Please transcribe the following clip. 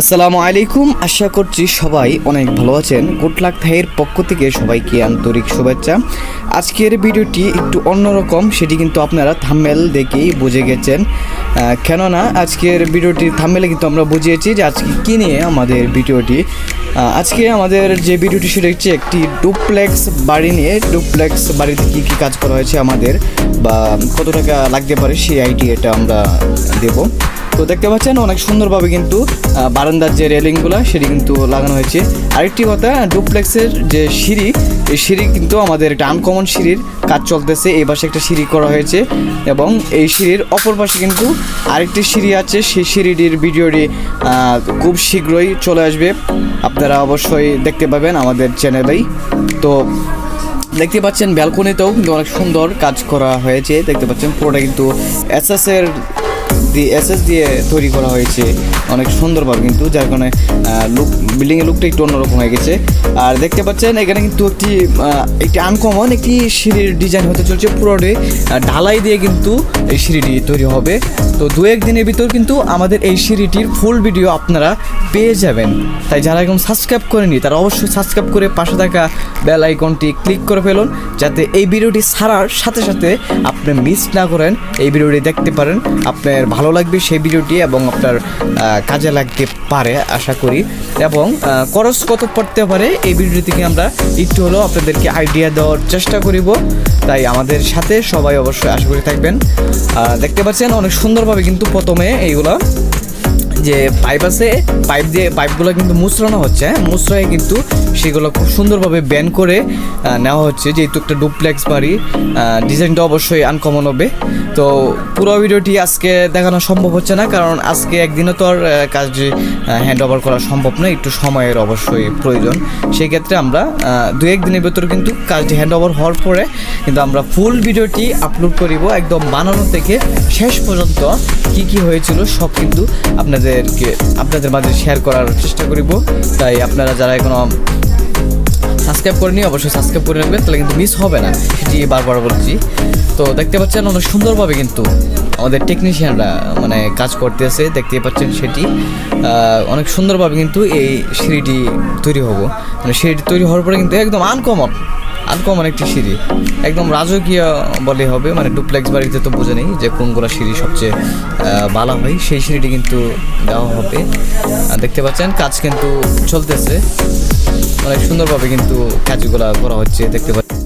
আসসালামু আলাইকুম। আশা করছি সবাই অনেক ভালো আছেন। গুড লাক ভাইয়ের পক্ষ থেকে সবাইকে আন্তরিক শুভেচ্ছা। আজকের ভিডিওটি একটু অন্যরকম, সেটি কিন্তু আপনারা থাম্বেল দেখেই বুঝে গেছেন। কেননা আজকের ভিডিওটির থাম্বেলে কিন্তু আমরা বুঝিয়েছি যে আজকে কী নিয়ে আমাদের ভিডিওটি। আজকে আমাদের যে ভিডিওটি সেটা হচ্ছে একটি ডুপ্লেক্স বাড়ি নিয়ে। ডুপ্লেক্স বাড়িতে কী কী কাজ করা হয়েছে আমাদের বা কত টাকা লাগতে পারে সেই আইডিয়াটা আমরা দেবো। তো দেখতে পাচ্ছেন অনেক সুন্দরভাবে কিন্তু বারান্দার যে রেলিংগুলো, সেটি কিন্তু লাগানো হয়েছে। আরেকটি কথা, ডুপ্লেক্সের যে সিঁড়ি, এই সিঁড়ি কিন্তু আমাদের একটা আনকমন সিঁড়ির কাজ চলতেছে। এই পাশে একটা সিঁড়ি করা হয়েছে এবং এই সিঁড়ির অপর পাশে কিন্তু আরেকটি সিঁড়ি আছে। সেই সিঁড়িটির ভিডিওটি খুব শীঘ্রই চলে আসবে। আপনারা অবশ্যই দেখতে পাবেন আমাদের চ্যানেলেই তো দেখতে পাচ্ছেন ব্যালকনিতেও কিন্তু অনেক সুন্দর কাজ করা হয়েছে। দেখতে পাচ্ছেন পুরোটা কিন্তু এসএস এর দিয়ে এসএস দিয়ে তৈরি করা হয়েছে অনেক সুন্দরভাবে কিন্তু যার কারণে লুক বিল্ডিংয়ের লুকটা একটু অন্যরকম হয়ে গেছে। আর দেখতে পাচ্ছেন এখানে কিন্তু একটি একটি আনকমন একটি সিঁড়ির ডিজাইন হতে চলছে পুরোটাই। আহ, ঢালাই দিয়ে কিন্তু এই সিঁড়িটি তৈরি হবে। তো দু এক দিনের ভিতর কিন্তু আমাদের এই সিঁড়িটির ফুল ভিডিও আপনারা পেয়ে যাবেন। তাই যারা এখন সাবস্ক্রাইব করেনি তারা অবশ্যই সাবস্ক্রাইব করে পাশে থাকা বেল আইকনটি ক্লিক করে ফেলুন যাতে এই ভিডিওটি ছাড়ার সাথে সাথে আপনি মিস না করেন। এই ভিডিওটি দেখতে পারেন আপনার ভালো লাগবে সেই ভিডিওটি এবং আপনার কাজে লাগতে পারে, আশা করি। এবং খরচ কত পড়তে পারে এই ভিডিও থেকে আমরা একটু হলেও আপনাদেরকে আইডিয়া দেওয়ার চেষ্টা করিব। তাই আমাদের সাথে সবাই অবশ্যই আশা করে থাকবেন। দেখতে পাচ্ছেন অনেক সুন্দরভাবে কিন্তু প্রথমে এইগুলো যে পাইপ আছে পাইপ দিয়ে পাইপগুলো কিন্তু মুচড়ানো হচ্ছে হ্যাঁ? মুচড়ায় কিন্তু সেগুলো খুব সুন্দরভাবে ব্যান করে নেওয়া হচ্ছে, যেহেতু একটা ডুপ্লেক্স বাড়ি ডিজাইনটা অবশ্যই আনকমন হবে। তো পুরো ভিডিওটি আজকে দেখানো সম্ভব হচ্ছে না, কারণ আজকে একদিনও তো আর কাজটি হ্যান্ড ওভার করা সম্ভব না একটু সময়ের অবশ্যই প্রয়োজন। সেই ক্ষেত্রে আমরা দু এক দিনের ভেতর কিন্তু কাজটি হ্যান্ড ওভার হওয়ার পরে কিন্তু আমরা ফুল ভিডিওটি আপলোড করিব, একদম বানানো থেকে শেষ পর্যন্ত কি কি হয়েছিল সব কিন্তু আপনাদেরকে, আপনাদের মাঝে শেয়ার করার চেষ্টা করিব। তাই আপনারা যারা এখনও সাবস্ক্রাইব করেনি অবশ্যই সাবস্ক্রাইব করে রাখবেন, তাহলে কিন্তু মিস হবে না। সেটি বারবার বলছি। তো দেখতে পাচ্ছেন, অনেক সুন্দরভাবে কিন্তু আমাদের টেকনিশিয়ানরা মানে কাজ করতেছে দেখতে পাচ্ছেন সেটি। অনেক সুন্দরভাবে কিন্তু এই সিঁড়িটি তৈরি হব। মানে সিঁড়িটি তৈরি হওয়ার পরে কিন্তু একদম আনকমন আনকমন একটি সিঁড়ি। একদম রাজকীয় বলে হবে মানে ডুপ্লেক্স বাড়িতে তো বোঝে নেই যে কোনগুলো সিঁড়ি সবচেয়ে ভালো হয়। সেই সিঁড়িটি কিন্তু দেওয়া হবে। দেখতে পাচ্ছেন, কাজ কিন্তু চলতেছে। অনেক সুন্দরভাবে কিন্তু কাজগুলো করা হচ্ছে, দেখতে পাচ্ছি